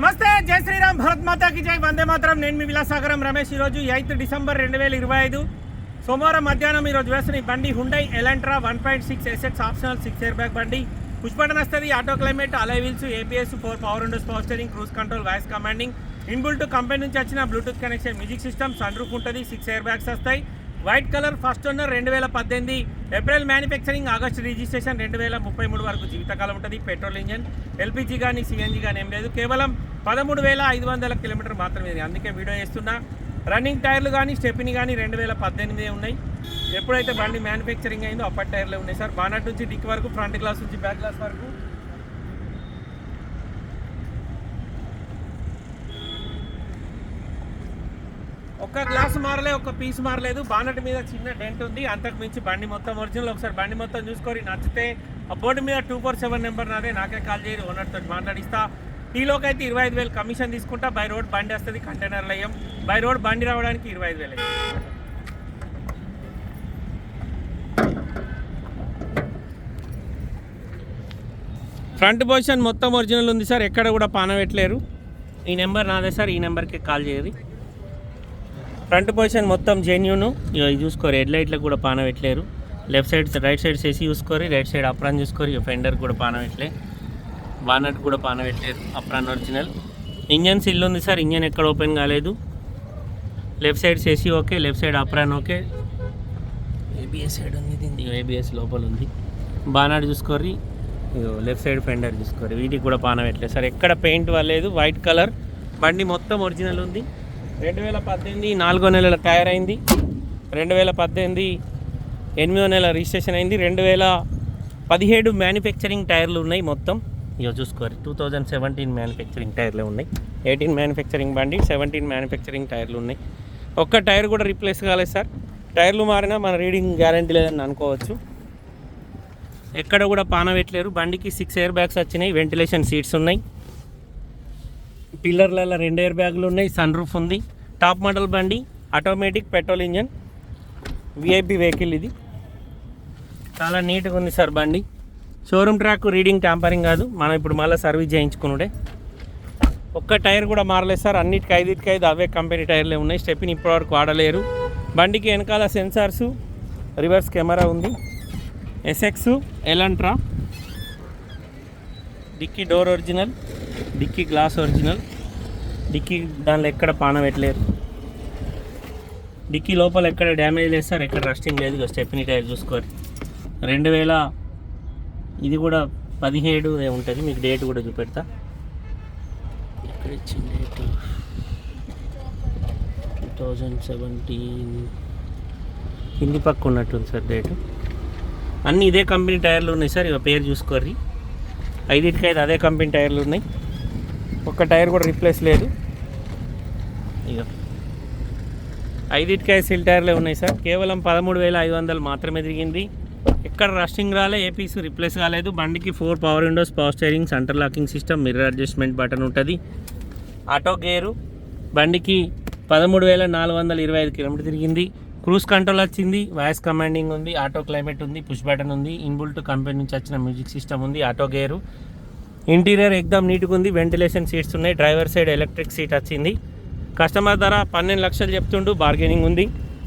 నమస్తే జై శ్రీరామ్ భరత్ మాతాకి జై. వందే మాత్రం. నేను మీ విలాసాగరం రమేష్. ఈరోజు ఎయిత్ డిసెంబర్ రెండు వేల ఇరవై ఐదు. సోమవారం మధ్యాహ్నం ఈరోజు వేసిన ఈ బండి Hyundai Elantra one point six SX optional six air bag బండి. పుష్పటన్ వస్తుంది auto climate alloy wheels ABS four power windows power steering cruise control voice commanding inbuilt company నుంచి వచ్చిన Bluetooth connection music system sunroof ఉంటుంది six air bags వస్తాయి. White colour first owner రెండు వేల పద్దెనిమిది April manufacturing August registration రెండు వేల ముప్పై మూడు వరకు జీవితకాలం ఉంటుంది. పెట్రోల్ ఇంజన్ ఎల్పిజి కానీ సిఎన్జి కానీ ఏం లేదు. కేవలం పదమూడు వేల ఐదు వందల కిలోమీటర్ మాత్రమే అందుకే వీడియో చేస్తున్నా. రన్నింగ్ టైర్లు కానీ స్టెప్ని కానీ రెండు వేల పద్దెనిమిది ఉన్నాయి. ఎప్పుడైతే బండి మ్యానుఫ్యాక్చరింగ్ అయిందో అప్పటి టైర్లే ఉన్నాయి సార్. బానట్ నుంచి డిక్ వరకు ఫ్రంట్ గ్లాస్ నుంచి బ్యాక్ గ్లాస్ వరకు ఒక్క గ్లాస్ మారలే ఒక్క పీస్ మారలేదు. బానట్ మీద చిన్న డెంట్ ఉంది. అంతకు మించి బండి మొత్తం ఒరిజినల్ ఒకసారి బండి మొత్తం చూసుకొని నచ్చితే ఆ బోర్డు మీద టూ ఫోర్ సెవెన్ నెంబర్ నాదే. నాకే కాల్ చేయదు ఓనర్తో మాట్లాడిస్తా. టీలోకి అయితే ఇరవై ఐదు వేలు కమిషన్ తీసుకుంటా. బై రోడ్ బండి వస్తుంది కంటైనర్లు అయ్యాం బై రోడ్ బండి రావడానికి ఇరవై ఐదు వేలు ఫ్రంట్ పొజిషన్ మొత్తం ఒరిజినల్ ఉంది సార్. ఎక్కడ కూడా పాన పెట్టలేరు. ఈ నెంబర్ నాదే సార్. ఈ నెంబర్కి కాల్ చేయరు. ఫ్రంట్ పొజిషన్ మొత్తం జెన్యూను ఇది చూసుకోరు హెడ్ లైట్లకు కూడా పాన పెట్టలేరు లెఫ్ట్ సైడ్ రైట్ సైడ్ చేసి చూసుకోరు రైట్ సైడ్ అప్రాన్ చూసుకోరు ఇక ఫెండర్ కూడా పాన పెట్టలే బానట్ కూడా పాన పెట్టలేరు అప్రాన్ ఒరిజినల్ ఇంజన్ సిల్ ఉంది సార్ ఇంజన్ ఎక్కడ ఓపెన్ కాలేదు. లెఫ్ట్ సైడ్ చేసి okay left side apron okay ABS side ఉంది దీన్ని ఏబిఎస్ లోపల ఉంది. బానాడు చూసుకోర్రి ఇగో లెఫ్ట్ సైడ్ ఫెండర్ చూసుకోరు వీటికి కూడా పాన పెట్టలేదు సార్ ఎక్కడ పెయింట్ వాళ్ళలేదు వైట్ కలర్ బండి మొత్తం ఒరిజినల్ ఉంది. రెండు వేల పద్దెనిమిది నాలుగో నెలల టైర్ అయింది రెండు వేల పద్దెనిమిది ఎనిమిదో నెల రిజిస్ట్రేషన్ అయింది. రెండు వేల పదిహేడు మ్యానుఫ్యాక్చరింగ్ టైర్లు ఉన్నాయి మొత్తం. ఇక చూసుకోరు. టూ థౌజండ్ సెవెంటీన్ మ్యానుఫ్యాక్చరింగ్ టైర్లు ఉన్నాయి. ఎయిటీన్ మ్యానుఫ్యాక్చరింగ్ బండి సెవెంటీన్ మ్యానుఫ్యాక్చరింగ్ టైర్లు ఉన్నాయి. ఒక్క టైర్ కూడా రీప్లేస్ కాలేదు సార్. టైర్లు మారినా మన రీడింగ్ గ్యారంటీ లేదని అనుకోవచ్చు. ఎక్కడ కూడా పాన పెట్టలేరు. బండికి సిక్స్ ఎయిర్ బ్యాగ్స్ వచ్చినాయి. వెంటిలేషన్ సీట్స్ ఉన్నాయి. పిల్లర్లలో రెండు ఎయిర్ బ్యాగులు ఉన్నాయి సన్ రూఫ్ ఉంది. టాప్ మోడల్ బండి automatic petrol engine VIP vehicle ఇది. చాలా నీట్గా ఉంది సార్ బండి. షోరూమ్ ట్రాక్ రీడింగ్ ట్యాంపరింగ్ కాదు. మనం ఇప్పుడు మళ్ళీ సర్వీస్ చేయించుకున్నాడే ఒక్క టైర్ కూడా మారలేదు సార్. అన్నిటికి ఐదుకి ఐదు అవే కంపెనీ టైర్లే ఉన్నాయి. స్టెప్ని ఇప్పటివరకు వాడలేరు. బండికి వెనకాల సెన్సార్సు రివర్స్ కెమెరా ఉంది. SX Elantra dickey door original dickey glass original. Dickey దానిలో ఎక్కడ పాన పెట్టలేరు. డిక్కీ లోపల ఎక్కడ డ్యామేజ్ లేదు సార్ ఎక్కడ రస్టింగ్ లేదు. స్టెప్నీ టైర్ చూసుకోరు రెండు వేల ఇది కూడా పదిహేడు ఉంటుంది మీకు డేట్ కూడా చూపెడతా. ఎక్కడ ఇచ్చిన డేట్? Two thousand seventeen. కింది పక్క ఉన్నట్టుంది సార్ డేటు. అన్నీ ఇదే కంపెనీ టైర్లు ఉన్నాయి సార్ ఇక పేరు చూసుకోర్రి. ఐదింటికి ఐదు అదే కంపెనీ టైర్లు ఉన్నాయి. ఒక్క టైర్ కూడా రీప్లేస్ లేదు. ఇక ఐదింటికి సిల్ టైర్లే ఉన్నాయి సార్. కేవలం పదమూడు వేల ఐదు వందలు మాత్రమే తిరిగింది. ఎక్కడ రస్టింగ్ రాలే ఏ పీస్ రిప్లేస్ కాలేదు. బండికి four power windows power steering centre locking system mirror adjustment button ఉంటుంది. ఆటో గేరు బండికి పదమూడు వేల నాలుగు వందల ఇరవై ఐదు కిలోమీటర్ తిరిగింది. క్రూజ్ కంట్రోల్ వచ్చింది వాయిస్ కమాండింగ్ ఉంది ఆటో క్లైమేట్ ఉంది పుష్ బటన్ ఉంది ఇన్బుల్ట్ కంపెనీ నుంచి వచ్చిన మ్యూజిక్ సిస్టమ్ ఉంది ఆటో గేరు. ఇంటీరియర్ ఎక్దమ్ నీట్గా ఉంది వెంటిలేషన్ సీట్స్ ఉన్నాయి డ్రైవర్ సైడ్ ఎలక్ట్రిక్ సీట్ వచ్చింది. కస్టమర్ ధర పన్నెండు లక్షలు చెప్తుండు బార్గెనింగ్ ఉంది.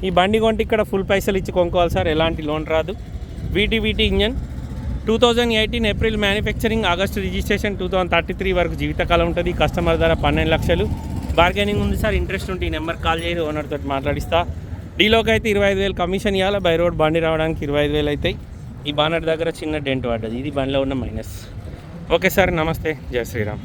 ఈ బండి కొంటే ఇక్కడ ఫుల్ పైసలు ఇచ్చి కొనుక్కోవాలి సార్ ఎలాంటి లోన్ రాదు. VT VT engine two thousand eighteen April manufacturing August registration two thousand thirty three వరకు జీవితకాలం ఉంటుంది. కస్టమర్ ధర పన్నెండు లక్షలు. బార్గెనింగ్ ఉంది సార్ ఇంట్రెస్ట్ ఉంటే ఈ నెంబర్ కాల్ చేసి ఓనర్ తోటి మాట్లాడిస్తా. డీలోకి అయితే ఇరవై ఐదు వేలు కమిషన్ ఇవ్వాలి బై రోడ్ బండి రావడానికి ఇరవై ఐదు వేలు అవుతాయి ఈ బానర్ దగ్గర చిన్న డెంట్ పడ్డది ఇది బండిలో ఉన్న మైనస్ ఓకే సార్ నమస్తే జై శ్రీరామ్